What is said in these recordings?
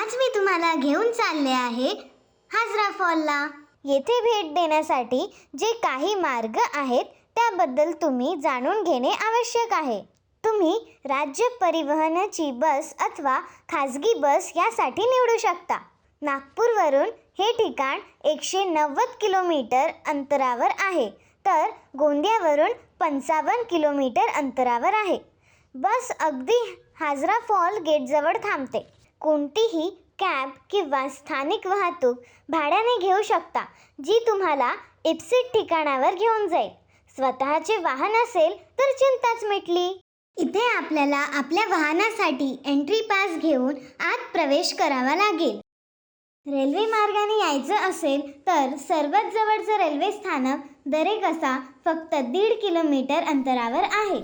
आज मी तुम्हाला घेऊन चालले आहे हाजरा फॉलला. येथे भेट देण्यासाठी जे काही मार्ग आहेत त्याबद्दल तुम्ही जाणून घेणे आवश्यक आहे. तुम्ही राज्य परिवहनाची बस अथवा खाजगी बस यासाठी निवडू शकता. नागपूरवरून हे ठिकाण एकशे नव्वद किलोमीटर अंतरावर आहे तर गोंदियावरून पंचावन्न किलोमीटर अंतरावर आहे. बस अगदी हाजरा फॉल गेटजवळ थांबते. कोणतीही कॅब किंवा स्थानिक वाहतूक भाड्याने घेऊ शकता जी तुम्हाला इप्सित ठिकाणावर घेऊन जाईल. स्वतःचे वाहन असेल तर चिंताच मिटली. इथे आपल्याला आपल्या वाहनासाठी एंट्री पास घेऊन आत प्रवेश करावा लागेल. रेल्वे मार्गाने यायचं असेल तर सर्वात जवळचं रेल्वे स्थानक दरेकसा फक्त दीड किलोमीटर अंतरावर आहे.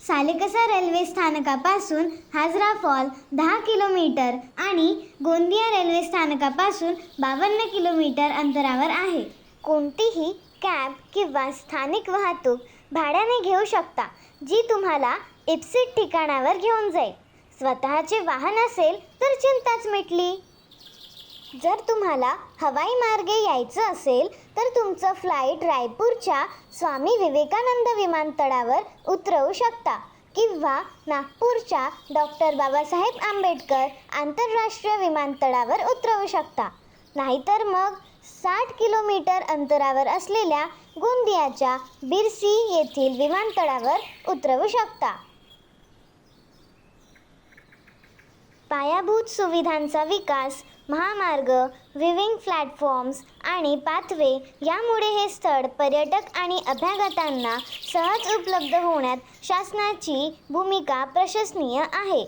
सालेकसा रेल्वे स्थानकापासून हाजरा फॉल दहा किलोमीटर आणि गोंदिया रेल्वे स्थानकापासून बावन्न किलोमीटर अंतरावर आहे. कोणतीही कॅब किंवा स्थानिक वाहतूक भाड्याने घेऊ शकता जी तुम्हाला इप्सिट ठिकाणावर घेऊन जाईल. स्वतःचे वाहन असेल तर चिंताच मिटली. जर तुम्हाला हवाई मार्गे यायचं असेल तर तुमचं फ्लाईट रायपूरच्या स्वामी विवेकानंद विमानतळावर उतरवू शकता किंवा नागपूरच्या डॉक्टर बाबासाहेब आंबेडकर आंतरराष्ट्रीय विमानतळावर उतरवू शकता. नाहीतर मग साठ किलोमीटर अंतरावर असलेल्या गोंदियाच्या बिरसी येथील विमानतळावर उतरवू शकता. पायाभूत सुविधांचा विकास महामार्ग विविंग प्लॅटफॉर्म्स आणि पाथवे यामुळे हे स्थळ पर्यटक आणि अभ्यागतांना सहज उपलब्ध होण्यात शासनाची भूमिका प्रशंसनीय आहे.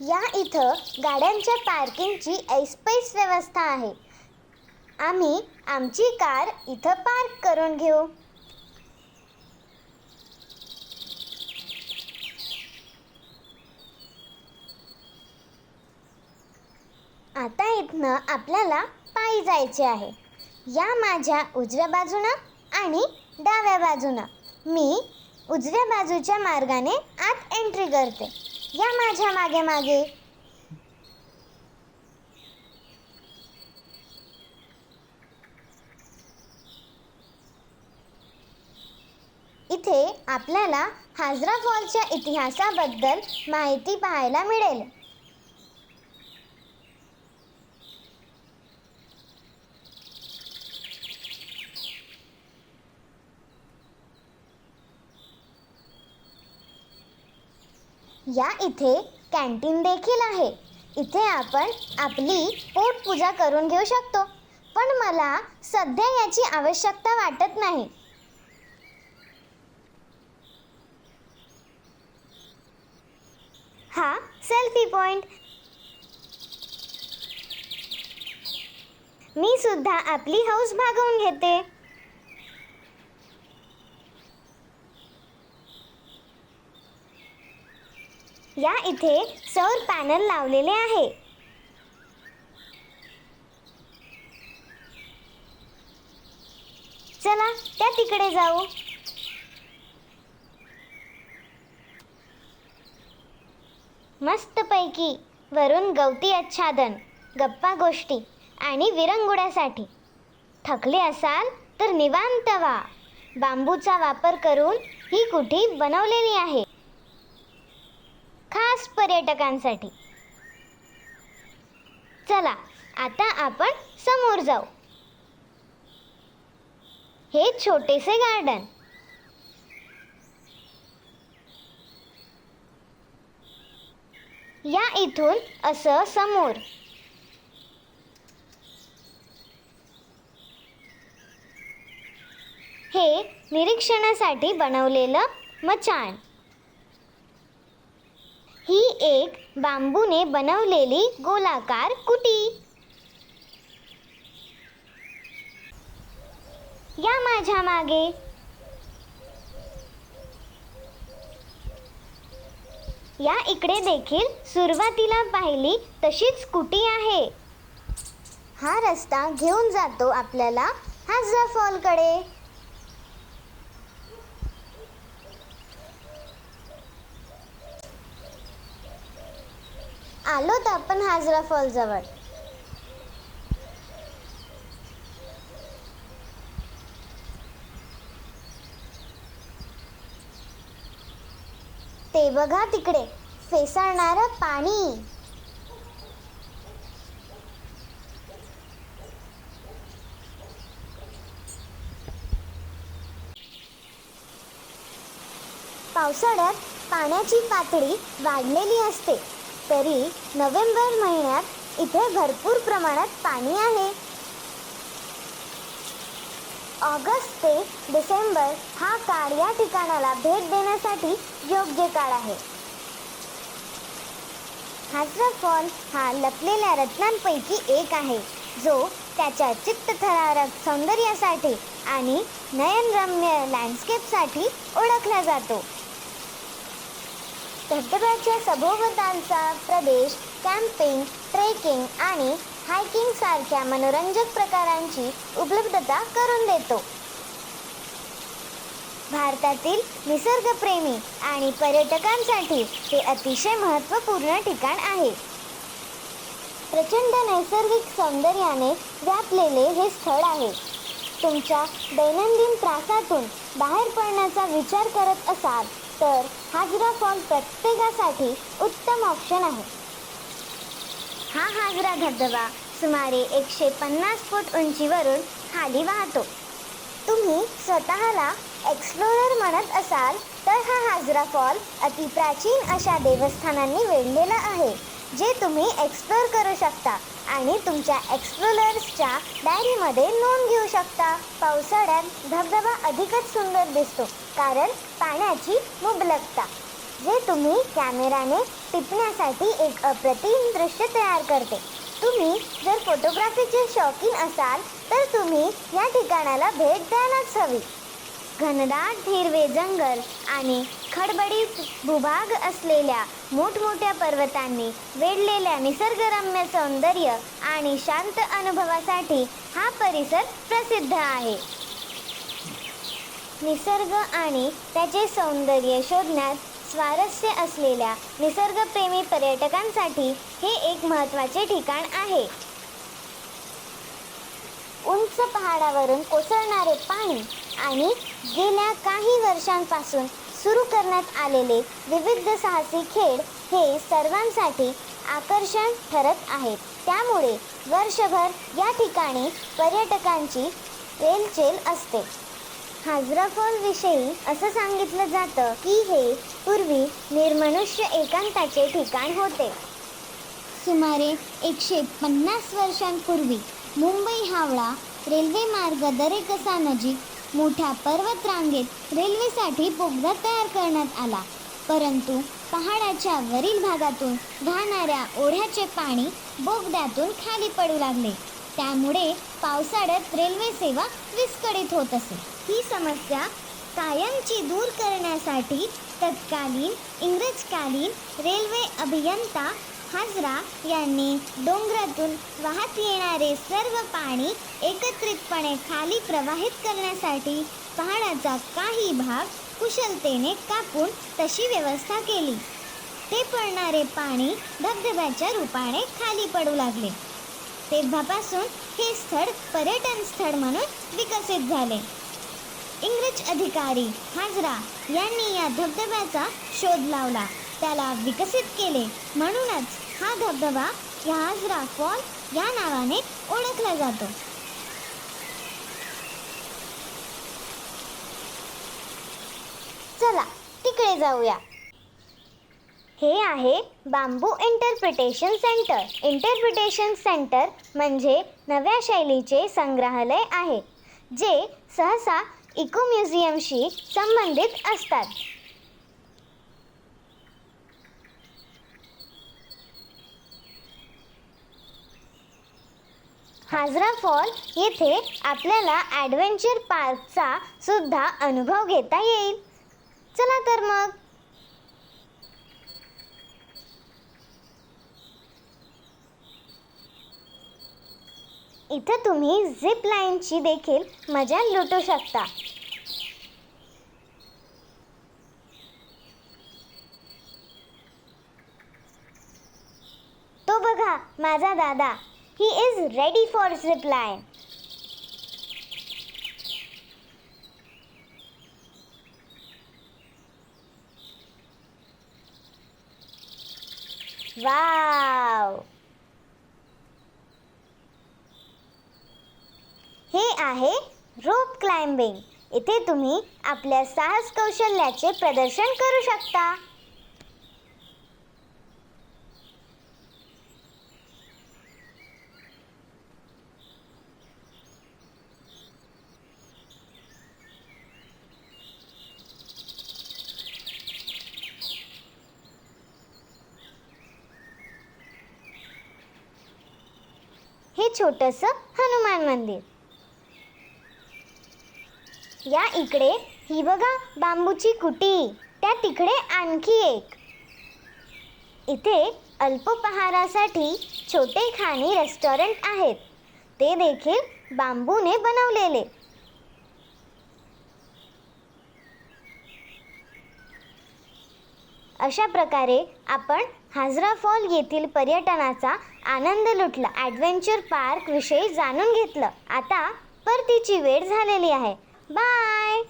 या इथं गाड्यांच्या पार्किंगची ऐसपैस व्यवस्था आहे. आम्ही आमची कार इथं पार्क करून घेऊ. आता इथनं आपल्याला पायी जायचे आहे. या माझ्या उजव्या बाजूनं आणि डाव्या बाजूनं. मी उजव्या बाजूच्या मार्गाने आत एंट्री करते. या माझ्या मागे मागे. इथे आपल्याला हाजरा फॉलच्या इतिहासाबद्दल माहिती पाहायला मिळेल. या इथे कॅन्टीन देखील आहे. इथे आपण आपली पोटपूजा करून घेऊ शकतो. पण मला सध्या याची आवश्यकता वाटत नाही. हा सेल्फी पॉइंट मी सुद्धा आपली हौस भागवून घेते. या इथे सौर पॅनल लावलेले आहे. चला त्या तिकडे जाऊ. मस्तपैकी वरून गवती आच्छादन गप्पा गोष्टी आणि विरंगुड्यासाठी. थकले असाल तर निवांत व्हा. बांबूचा वापर करून ही कुठी बनवलेली आहे. खास पर्यटकांसाठी. चला आता आपण समोर जाऊ. हे छोटेसे गार्डन. या इथून असं समोर. हे निरीक्षणासाठी बनवलेलं मचाण. एक बांबूने बनवलेली गोलाकार कुटी. या माझ्या मागे. या इकडे देखील सुरुवातीला पाहिली तशीच कुटी आहे. हा रस्ता घेऊन जातो आपल्याला हाजरा फॉलकडे आलोत आपण हाजरा फॉल जवळ. ते बघा तिकडे फेसाळणारं पाणी. पावसाळ्यात पाण्याची पातळी वाढलेली असते. तरी नोव्हेंबर महिन्यात इथे भरपूर प्रमाणात पाणी आहे. ऑगस्ट ते डिसेंबर हा काळ या ठिकाणाला भेट देण्यासाठी योग्य काळ आहे. हाजरा फॉल हा लपलेल्या रत्नांपैकी एक आहे जो त्याच्या चित्तथरारक सौंदर्यासाठी आणि नयनरम्य लँडस्केपसाठी ओळखला जातो. धबधब्याच्या सभोवतांचा प्रदेश कॅम्पिंग ट्रेकिंग आणि हायकिंग सारख्या मनोरंजक प्रकारांची उपलब्धता करून देतो. भारतातील निसर्गप्रेमी आणि पर्यटकांसाठी हे अतिशय महत्त्वपूर्ण ठिकाण आहे. प्रचंड नैसर्गिक सौंदर्याने व्यापलेले हे स्थळ आहे. तुमच्या दैनंदिन त्रासातून बाहेर पडण्याचा विचार करत असाल तर हाजरा फॉल प्रत्येकासाठी उत्तम ऑप्शन आहे. हा हाजरा धबधबा सुमारे एकशे पन्नास फूट उंचीवरून खाली वाहतो. तुम्ही स्वतःला एक्सप्लोरर म्हणत असाल तर हा हाजरा फॉल अति प्राचीन अशा देवस्थानांनी वेढलेला आहे. जे तुम्ही एक्सप्लोर करू शकता आणि तुमच्या एक्सप्लोरर्सच्या डायरीमध्ये नोंद घेऊ शकता. पावसाळ्यात धबधबा अधिकच सुंदर दिसतो कारण पाण्याची मुबलकता जे तुम्ही कॅमेराने टिपण्यासाठी एक अप्रतिम दृश्य तयार करते. तुम्ही जर फोटोग्राफीचे शौकीन असाल तर तुम्ही या ठिकाणाला भेट द्यायलाच हवी. घनदाट हिरवे जंगल आणि खडबडी भूभाग असलेल्या मोठमोठ्या पर्वतांनी वेढलेल्या निसर्गरम्य सौंदर्य आणि शांत अनुभवासाठी हा परिसर प्रसिद्ध आहे. निसर्ग आणि त्याचे सौंदर्य शोधण्यात स्वारस्य असलेल्या निसर्गप्रेमी पर्यटकांसाठी हे एक महत्त्वाचे ठिकाण आहे. उंच पहाडावरून कोसळणारे पाणी आणि गेल्या काही वर्षांपासून सुरू करण्यात आलेले विविध साहसी खेळ हे सर्वांसाठी आकर्षण ठरत आहेत. त्यामुळे वर्षभर या ठिकाणी पर्यटकांची रेलचेल असते. हाजरा फॉलविषयी असं सांगितलं जातं की हे पूर्वी निर्मनुष्य एकांताचे ठिकाण होते. सुमारे एकशे पन्नास वर्षांपूर्वी मुंबई हावडा रेल्वे मार्ग दरेकसा नजीक मोठ्या पर्वतरांगेत रेल्वेसाठी बोगदा तयार करण्यात आला. परंतु पहाडाच्या वरील भागातून वाहणाऱ्या ओढ्याचे पाणी बोगद्यातून खाली पडू लागले. त्यामुळे पावसाळ्यात रेल्वे सेवा विस्कळीत होत असे. ही समस्या कायमची दूर करण्यासाठी तत्कालीन इंग्रजकालीन रेल्वे अभियंता हाजरा यांनी डोंगरातून वाहत येणारे सर्व पाणी एकत्रितपणे खाली प्रवाहित करण्यासाठी पहाडाचा काही भाग कुशलतेने कापून तशी व्यवस्था केली. ते पडणारे पाणी धबधब्याच्या रूपाने खाली पडू लागले. तेव्हापासून हे स्थळ पर्यटन स्थळ म्हणून विकसित झाले. इंग्रज अधिकारी हाजरा यांनी या धबधब्याचा शोध लावला. त्याला विकसित केले. म्हणूनच हा धबधबा या फॉल या नावाने ओळखला जातो. चला तिकडे जाऊया. हे आहे bamboo interpretation centre. Interpretation centre म्हणजे नव्या शैलीचे संग्रहालय आहे जे सहसा इको म्युझियमशी संबंधित असतात. हाजरा फॉल येथे आपल्याला ॲडव्हेंचर पार्कचा सुद्धा अनुभव घेता येईल. चला तर मग. इथं तुम्ही झिप लाईनची देखील मजा लुटू शकता. तो बघा माझा दादा. He is ready for reply wow हे आहे रोप क्लाइम्बिंग इथे तुम्ही आपल्या साहस कौशल्याचे प्रदर्शन करू शकता हे छोटस हनुमान मंदिर. या इकडे ही बघा बांबूची कुटी त्या तिकडे आणखी एक. इथे अल्पपहारासाठी छोटे खाणी रेस्टॉरंट आहेत. ते देखील बांबूने बनवलेले. अशा प्रकारे आपण हाजरा फॉल येथील पर्यटनाचा आनंद लुटला. ॲडव्हेंचर पार्क विषयी जाणून घेतलं. आता परतीची वेळ झालेली आहे. बाय